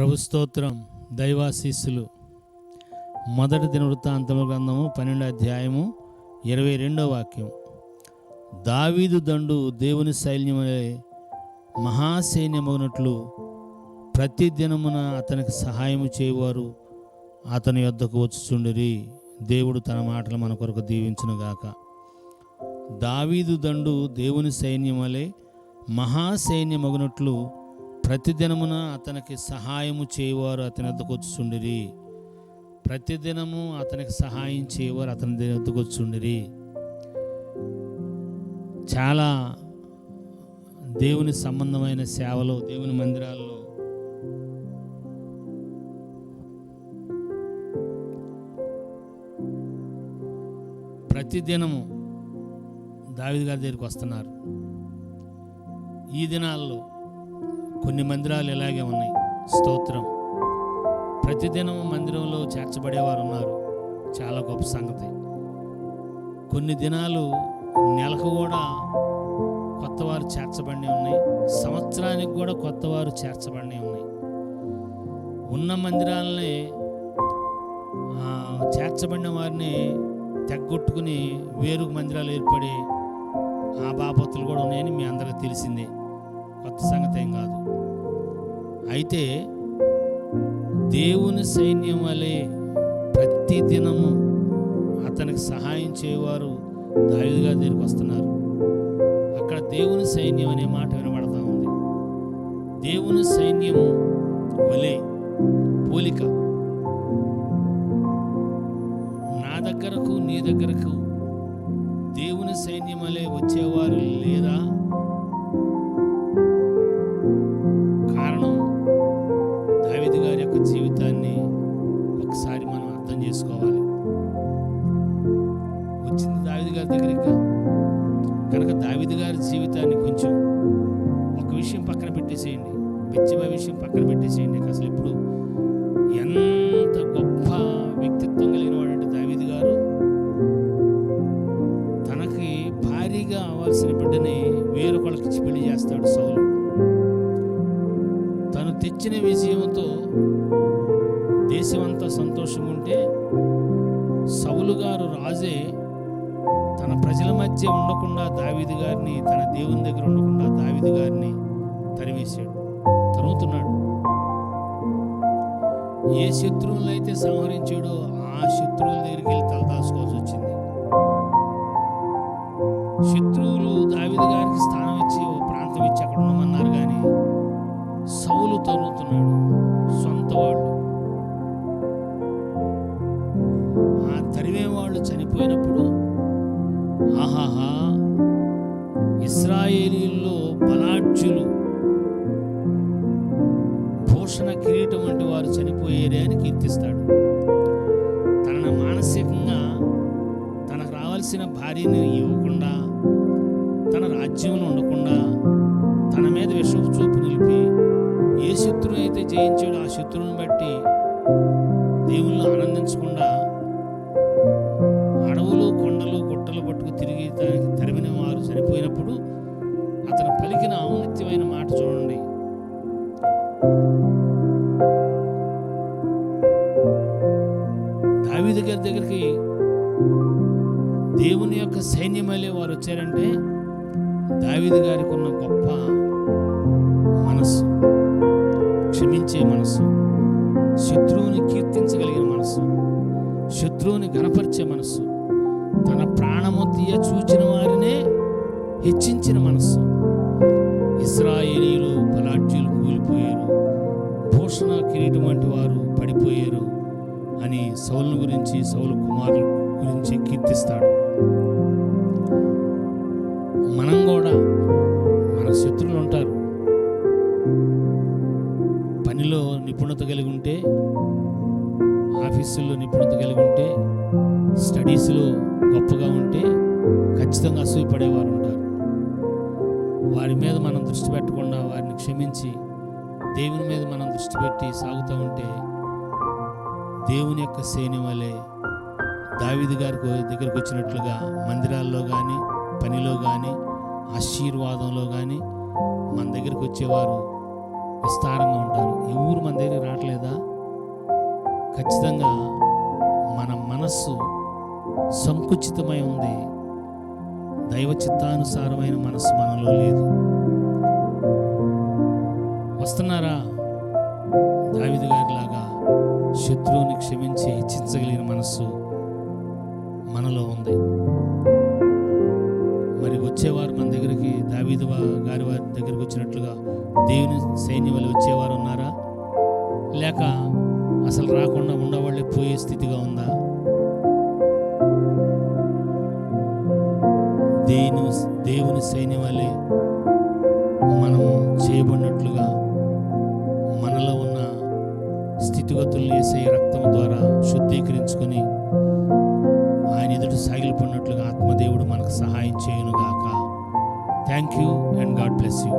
ప్రభు స్తోత్రం దైవాశీస్సులు. మొదటి దినవృత్తాంతము గ్రంథము పన్నెండు అధ్యాయము ఇరవై రెండో వాక్యం. దావీదు దండు దేవుని సైన్యములే మహాసైన్యమగినట్లు ప్రతి దినమున అతనికి సహాయము చేయవారు అతని యొద్దకు వచ్చుచుండిరి. దేవుడు తన మాటలు మన కొరకు దీవించునుగాక. దావీదు దండు దేవుని సైన్యమలే మహాసైన్యమగినట్లు ప్రతిదినమున అతనికి సహాయము చేయవారు అతని వద్దకు వచ్చుచుండిరి. ప్రతిదినము అతనికి సహాయం చేయవారు అతని వద్దకు వచ్చుండిరి చాలా దేవుని సంబంధమైన సేవలు దేవుని మందిరాల్లో ప్రతిదినము దావిది గారి దగ్గరికి వస్తున్నారు. ఈ దినాల్లో కొన్ని మందిరాలు ఇలాగే ఉన్నాయి. స్తోత్రం. ప్రతిదినం మందిరంలో చేర్చబడేవారు ఉన్నారు. చాలా గొప్ప సంగతి. కొన్ని దినాలు నెలకు కూడా కొత్తవారు చేర్చబడి ఉన్నాయి. సంవత్సరానికి కూడా కొత్తవారు చేర్చబడి ఉన్నాయి. ఉన్న మందిరాలని చేర్చబడిన వారిని తెగ్గొట్టుకుని వేరు మందిరాలు ఏర్పడి ఆ బాపత్తులు కూడా ఉన్నాయని మీ అందరికీ తెలిసిందే. కొత్త సంగతి ఏం కాదు. అయితే దేవుని సైన్యం వలె ప్రతి దినము అతనికి సహాయం చేయవారు దావిదిగా దగ్గరికి వస్తున్నారు. అక్కడ దేవుని సైన్యం అనే మాట వినబడతా ఉంది. దేవుని సైన్యము వలె పోలిక నా దగ్గరకు నీ దగ్గరకు దేవుని సైన్యం వలె వచ్చేవారు లేదా? చేసుకోవాలి వచ్చింది దావిది గారి దగ్గరికి కనుక దావిది గారి జీవితాన్ని కొంచెం ఒక విషయం పక్కన పెట్టేసేయండి. పిచ్చిబ విషయం పక్కన పెట్టేసేయండి. అసలు ఇప్పుడు ఎంత గొప్ప వ్యక్తిత్వం కలిగిన వాడంటే దావిది గారు. తనకి భారీగా అవ్వాల్సిన బిడ్డని వేరొకళ్ళకి ఇచ్చి పెళ్ళి చేస్తాడు సౌలు. తను తెచ్చిన విజయంతో దేశమంతా సంతోషం ఉంటే సౌలు గారు రాజే తన ప్రజల మధ్య ఉండకుండా దావిది గారిని తన దేవుని దగ్గర ఉండకుండా దావిది గారిని తరివేశాడు తరుగుతున్నాడు ఏ శత్రువులను అయితే సంహరించాడో ఆ శత్రువుల దగ్గరికి వెళ్ళి తలదాచుకోవాల్సి వచ్చింది. శత్రువులు దావిది గారికి స్థానం ఇచ్చి ఓ ప్రాంతం ఇచ్చి అక్కడ ఉండమన్నారు కానీ సౌలు తరుగుతున్నాడు ఇస్రాయేలీల్లో బలాఢ్యులు. భూషణ కిరీటం వంటి వారు చనిపోయేరే అని కీర్తిస్తాడు. తనను మానసికంగా తనకు రావాల్సిన భార్యను ఇవ్వకుండా తన రాజ్యంలో ఉండకుండా తన మీద విషపు చూపు నిలిపి ఏ శత్రువు అయితే జయించాడో ఆ శత్రువుని బట్టి కొండలు పట్టుకు తిరిగి తరిమిన వారు చనిపోయినప్పుడు అతను పలికిన ఔన్నత్యమైన మాట చూడండి. దావీదు గారి దగ్గరికి దేవుని యొక్క సైన్యమలే వారు వచ్చారంటే దావిది గారికి ఉన్న గొప్ప మనస్సు క్షమించే మనస్సు శత్రువుని కీర్తించగలిగిన మనస్సు శత్రువుని గణపరిచే మనస్సు తీయ చూచిన వారినే హెచ్చించిన మనస్సు. ఇస్రాయేలీలు బలాఢ్యులు కూలిపోయారు. భూషణ కిరీటం వంటి వారు పడిపోయారు అని సౌలు గురించి సౌలు కుమారుల గురించి కీర్తిస్తాడు. మనం కూడా మన శత్రువులు ఉంటారు. పనిలో నిపుణత కలిగి ఉంటే ఆఫీసుల్లో నిపుణత కలిగి ఉంటే స్టడీస్లో గొప్పగా ఉంటే ఖచ్చితంగా అసూయపడేవారు ఉంటారు. వారి మీద మనం దృష్టి పెట్టకుండా వారిని క్షమించి దేవుని మీద మనం దృష్టి పెట్టి సాగుతూ ఉంటే దేవుని యొక్క సేని వలె దావిది గారికి దగ్గరికి వచ్చినట్లుగా మందిరాల్లో కానీ పనిలో కానీ ఆశీర్వాదంలో కానీ మన దగ్గరికి వచ్చేవారు విస్తారంగా ఉంటారు. ఎవరు మన దగ్గరికి రావట్లేదా? ఖచ్చితంగా మన మనస్సు సంకుచితమై ఉంది. దైవ చిత్తానుసారమైన మనసు మనలో లేదు. వస్తున్నారా? దావిది గారిలాగా శత్రువుని క్షమించి హెచ్చించగలిగిన మనస్సు మనలో ఉంది. మరి వచ్చేవారు మన దగ్గరికి దావీదు గారి వారి దగ్గరికి వచ్చినట్లుగా దేవుని సైన్యం వల్ల వచ్చేవారు ఉన్నారా? లేక అసలు రాకుండా ఉండవాళ్ళే పోయే స్థితిగా ఉందా? దేవుని సైన్యవాలే మనము చేయబడినట్లుగా మనలో ఉన్న స్థితిగతుల్ని వేసే రక్తం ద్వారా శుద్ధీకరించుకొని ఆయన ఎదుట సాగిలిపోయినట్లుగా ఆత్మదేవుడు మనకు సహాయం చేయనుగాక. Thank you and God bless you